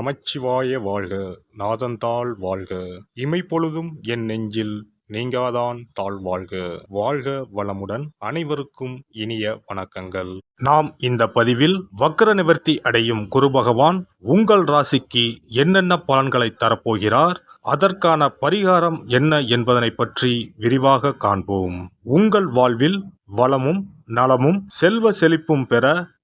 நமச்சிவாய வாழ்க நாதந்தாள் வாழ்க. இமைப்பொழுதும் என் நெஞ்சில் நீங்காதான் தாழ் வாழ்க. வாழ்க வளமுடன் அனைவருக்கும் இனிய வணக்கங்கள். நாம் இந்த பதிவில் வக்ர நிவர்த்தி அடையும் குரு பகவான் உங்கள் ராசிக்கு என்னென்ன பலன்களை தரப்போகிறார் அதற்கான பரிகாரம் என்ன என்பதனை பற்றி விரிவாக காண்போம். உங்கள் வாழ்வில் வளமும் நலமும் செல்வ செழிப்பும் பெற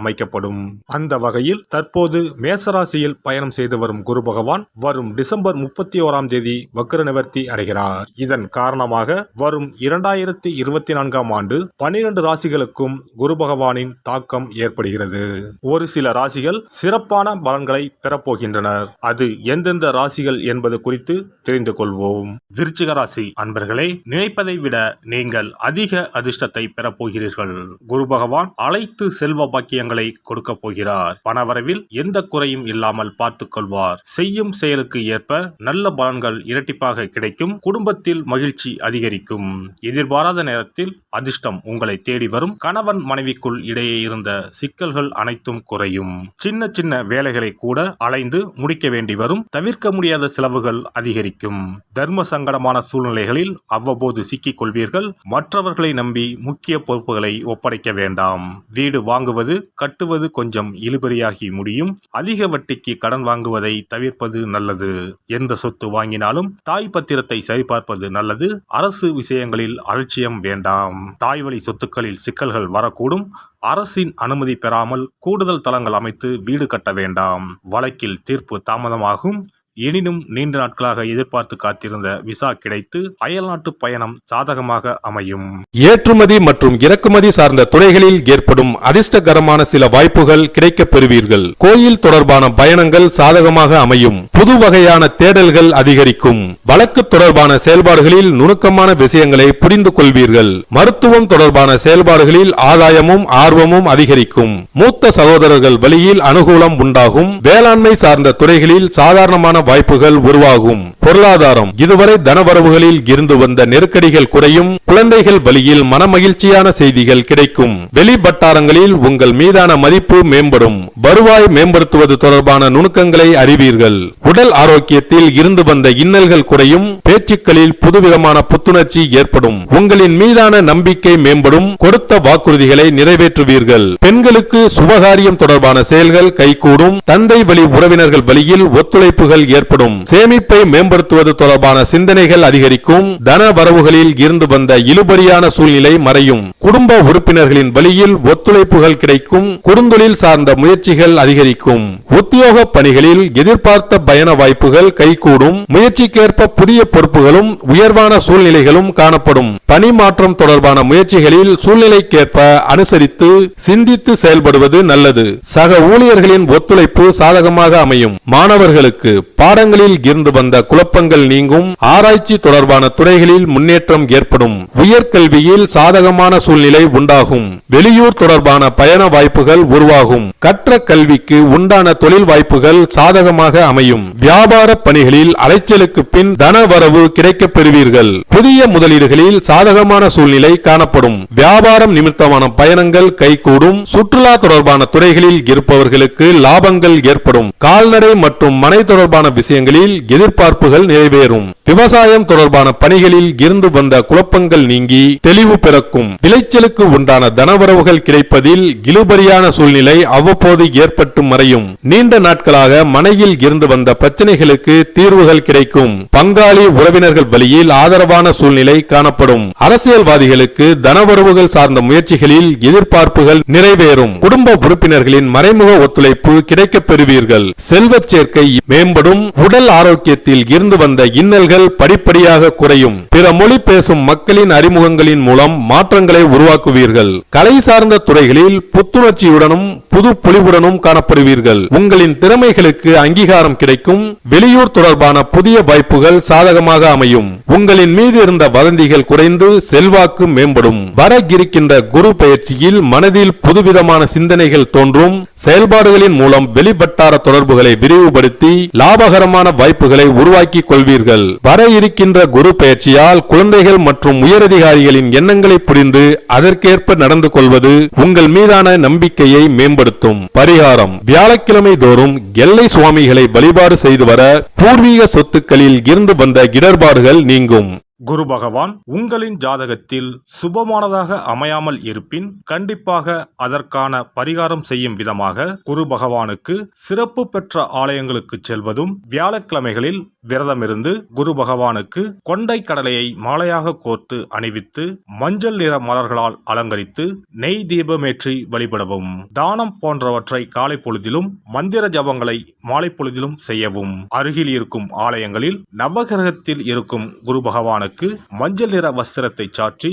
அமைக்கப்படும். அந்த வகையில் தற்போது மேசராசியில் பயணம் செய்து வரும் குரு பகவான் வரும் டிசம்பர் முப்பத்தி ஓராம் தேதி வக்ர நிவர்த்தி அடைகிறார். இதன் காரணமாக வரும் இரண்டாயிரத்தி இருபத்தி நான்காம் ஆண்டு பனிரெண்டு ராசிகளுக்கும் குரு பகவானின் தாக்கம் ஏற்படுகிறது. ஒரு சில ராசிகள் சிறப்பான பலன்களை பெறப்போகின்றனர். அது எந்தெந்த ராசிகள் என்பது குறித்து தெரிந்து கொள்வோம். விருச்சிக ராசி அன்பர்களே நினைப்பதை விட நீங்கள் அதிக அதிர்ஷ்டத்தை பெறப்போகிறீர்கள். குரு பகவான் அனைத்து செல்வ பாக்கியங்கள் கொடுக்க போகிறார். பணவரவில் எந்த குறையும் இல்லாமல் பார்த்துக் கொள்வார். செய்யும் செயலுக்கு ஏற்ப நல்ல பலன்கள் இரட்டிப்பாக கிடைக்கும். குடும்பத்தில் மகிழ்ச்சி அதிகரிக்கும். எதிர்பாராத நேரத்தில் அதிர்ஷ்டம் உங்களை தேடி வரும். கணவன் மனைவிக்குள் இடையே இருந்த சிக்கல்கள் அனைத்தும் குறையும். சின்ன சின்ன வேலைகளை கூட அலைந்து முடிக்க வேண்டி வரும். தவிர்க்க முடியாத செலவுகள் அதிகரிக்கும். தர்ம சங்கடமான சூழ்நிலைகளில் அவ்வப்போது சிக்கிக் கொள்வீர்கள். மற்றவர்களை நம்பி முக்கிய பொறுப்புகளை ஒப்படைக்க வேண்டாம். வீடு வாங்குவது கட்டுவது கொஞ்சம் இழுபறியாகி முடியும். அதிக வட்டிக்கு கடன் வாங்குவதை தவிர்ப்பது நல்லது. எந்த சொத்து வாங்கினாலும் தாய் பத்திரத்தை சரிபார்ப்பது நல்லது. அரசு விஷயங்களில் அலட்சியம் வேண்டாம். தாய் வழி சொத்துக்களில் சிக்கல்கள் வரக்கூடும். அரசின் அனுமதி பெறாமல் கூடுதல் தளங்கள் அமைத்து வீடு கட்ட வேண்டாம். வழக்கில் தீர்ப்பு தாமதமாகும். எனினும் நீண்ட நாட்களாக எதிர்பார்த்து காத்திருந்த விசா கிடைத்து அயல்நாட்டு பயணம் சாதகமாக அமையும். ஏற்றுமதி மற்றும் இறக்குமதி சார்ந்த துறைகளில் ஏற்படும் அதிர்ஷ்டகரமான சில வாய்ப்புகள் கிடைக்கப் பெறுவீர்கள். கோயில் தொடர்பான பயணங்கள் சாதகமாக அமையும். புது வகையான தேடல்கள் அதிகரிக்கும். வழக்கு தொடர்பான செயல்பாடுகளில் நுணுக்கமான விஷயங்களை புரிந்து கொள்வீர்கள். மருத்துவம் தொடர்பான செயல்பாடுகளில் ஆதாயமும் ஆர்வமும் அதிகரிக்கும். மூத்த சகோதரர்கள் வழியில் அனுகூலம் உண்டாகும். வேளாண்மை சார்ந்த துறைகளில் சாதாரணமான வாய்ப்புகள் உருவாகும். பொருளாதாரம் இதுவரை தனவரவுகளில் இருந்து வந்த நெருக்கடிகள் குறையும். குழந்தைகள் வழியில் மனமகிழ்ச்சியான செய்திகள் கிடைக்கும். வெளி வட்டாரங்களில் உங்கள் மீதான மதிப்பு மேம்படும். வருவாய் மேம்படுத்துவது தொடர்பான நுணுக்கங்களை அறிவீர்கள். உடல் ஆரோக்கியத்தில் இருந்து வந்த இன்னல்கள் குறையும். பேச்சுக்களில் புதுவிதமான புத்துணர்ச்சி ஏற்படும். உங்களின் மீதான நம்பிக்கை மேம்படும். கொடுத்த வாக்குறுதிகளை நிறைவேற்றுவீர்கள். பெண்களுக்கு சுபகாரியம் தொடர்பான செயல்கள் கைகூடும். தந்தை வழி உறவினர்கள் வழியில் ஒத்துழைப்புகள் ஏற்படும். சேமிப்பை மேம்படுத்துவது தொடர்பான சிந்தனைகள் அதிகரிக்கும். தன வரவுகளில் இருந்து வந்த இழுபறியான சூழ்நிலை மறையும். குடும்ப உறுப்பினர்களின் வழியில் ஒத்துழைப்புகள் கிடைக்கும். குறுந்தொழில் சார்ந்த முயற்சிகள் அதிகரிக்கும். உத்தியோக பணிகளில் எதிர்பார்த்த பயண வாய்ப்புகள் கைகூடும். முயற்சிக்கேற்ப புதிய பொறுப்புகளும் உயர்வான சூழ்நிலைகளும் காணப்படும். பணி மாற்றம் தொடர்பான முயற்சிகளில் சூழ்நிலைக்கேற்ப அனுசரித்து சிந்தித்து செயல்படுவது நல்லது. சக ஊழியர்களின் ஒத்துழைப்பு சாதகமாக அமையும். மாணவர்களுக்கு பாடங்களில் இருந்து வந்த குழப்பங்கள் நீங்கும். ஆராய்ச்சி தொடர்பான துறைகளில் முன்னேற்றம் ஏற்படும். உயர்கல்வியில் சாதகமான சூழ்நிலை உண்டாகும். வெளியூர் தொடர்பான பயண வாய்ப்புகள் உருவாகும். கற்ற கல்விக்கு உண்டான தொழில் வாய்ப்புகள் சாதகமாக அமையும். வியாபார பணிகளில் அலைச்சலுக்கு பின் தன வரவு கிடைக்கப் பெறுவீர்கள். புதிய முதலீடுகளில் சாதகமான சூழ்நிலை காணப்படும். வியாபாரம் நிமித்தமான பயணங்கள் கைகூடும். சுற்றுலா தொடர்பான துறைகளில் இருப்பவர்களுக்கு லாபங்கள் ஏற்படும். கால்நடை மற்றும் மனை தொடர்பான விஷயங்களில் எதிர்பார்ப்புகள் நிறைவேறும். விவசாயம் தொடர்பான பணிகளில் இருந்து வந்த குழப்பங்கள் நீங்கி தெளிவு பிறக்கும். விளைச்சலுக்கு உண்டான தனவரவுகள் கிடைப்பதில் இழுபறியான சூழ்நிலை அவ்வப்போது ஏற்பட்டு மறையும். நீண்ட நாட்களாக மனையில் இருந்து வந்த பிரச்சனைகளுக்கு தீர்வுகள் கிடைக்கும். பங்காளி உறவினர்கள் வழியில் ஆதரவான சூழ்நிலை காணப்படும். அரசியல்வாதிகளுக்கு தனவரவுகள் சார்ந்த முயற்சிகளில் எதிர்பார்ப்புகள் நிறைவேறும். குடும்ப உறுப்பினர்களின் மறைமுக ஒத்துழைப்பு கிடைக்கப் பெறுவீர்கள். செல்வச் சேர்க்கை மேம்படும். உடல் ஆரோக்கியத்தில் இருந்து வந்த இன்னல்கள் படிப்படியாக குறையும். பிற மொழி பேசும் மக்களின் அறிமுகங்களின் மூலம் மாற்றங்களை உருவாக்குவீர்கள். கலை சார்ந்த துறைகளில் புத்துணர்ச்சியுடனும் புது பொலிவுடனும் காணப்படுவீர்கள். உங்களின் திறமைகளுக்கு அங்கீகாரம் கிடைக்கும். வெளியூர் தொடர்பான புதிய வாய்ப்புகள் சாதகமாக அமையும். உங்களின் மீது இருந்த வதந்திகள் குறைந்து செல்வாக்கு மேம்படும். வர இருக்கின்ற குரு பயிற்சியில் மனதில் புதுவிதமான சிந்தனைகள் தோன்றும். செயல்பாடுகளின் மூலம் வெளிவட்டார தொடர்புகளை விரிவுபடுத்தி லாபகரமான வாய்ப்புகளை உருவாக்கிக் கொள்வீர்கள். வர இருக்கின்ற குரு பயிற்சியால் குழந்தைகள் மற்றும் உயரதிகாரிகளின் எண்ணங்களை புரிந்து அதற்கேற்ப நடந்து கொள்வது உங்கள் மீதான நம்பிக்கையை மேம்படுத்தும். பரிகாரம். வியாழக்கிழமை தோறும் எல்லை சுவாமிகளை வழிபாடு செய்து வர பூர்வீக சொத்துக்களில் இருந்து வந்த இடர்பாடுகள் நீங்கும். குரு பகவான் உங்களின் ஜாதகத்தில் சுபமானதாக அமையாமல் இருப்பின் கண்டிப்பாக அதற்கான பரிகாரம் செய்யும் விதமாக குரு பகவானுக்கு சிறப்பு பெற்ற ஆலயங்களுக்கு செல்வதும் வியாழக்கிழமைகளில் விரதமிருந்து குரு பகவானுக்கு கொண்டை கடலையை மாலையாக கோர்த்து அணிவித்து மஞ்சள் நிற மலர்களால் அலங்கரித்து நெய் தீபமேற்றி வழிபடவும் தானம் போன்றவற்றை காலை பொழுதிலும் மந்திர ஜபங்களை மாலை பொழுதிலும் செய்யவும். அருகில் இருக்கும் ஆலயங்களில் நவகிரகத்தில் இருக்கும் குரு பகவானுக்கு மஞ்சள் நிற வஸ்திரத்தை சாற்றி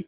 we